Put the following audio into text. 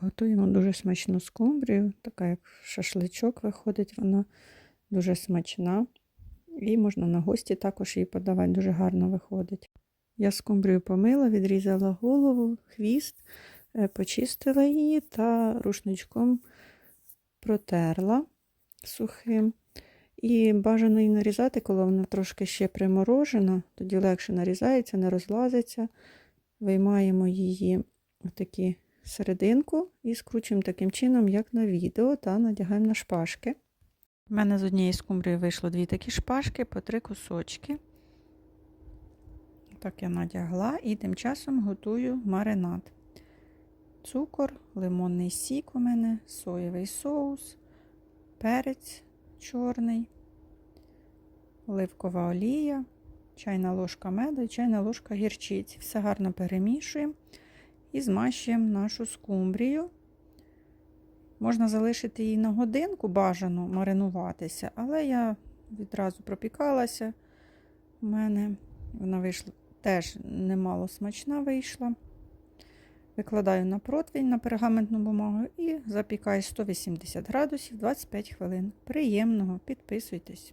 Готуємо дуже смачну скумбрію, така як шашличок виходить, вона дуже смачна. І можна на гості також її подавати, дуже гарно виходить. Я скумбрію помила, відрізала голову, хвіст, е, почистила її та рушничком протерла сухим. І бажано її нарізати, коли вона трошки ще приморожена, тоді легше нарізається, не розлазиться. Виймаємо її такі серединку і скручуємо таким чином, як на відео, та надягаємо на шпажки. У мене з однієї скумбрії вийшло дві такі шпажки по три кусочки. Так я надягла і тим часом готую маринад. Цукор, лимонний сік у мене, соєвий соус, перець чорний, оливкова олія, чайна ложка меду і чайна ложка гірчиці. Все гарно перемішуємо і змащуємо нашу скумбрію. Можна залишити її на годинку, бажано маринуватися, але я відразу пропікалася. У мене вона вийшла теж немало смачна вийшла. Викладаю на противень на пергаментну бумагу і запікаю 180 градусів 25 хвилин. Приємного, підписуйтесь.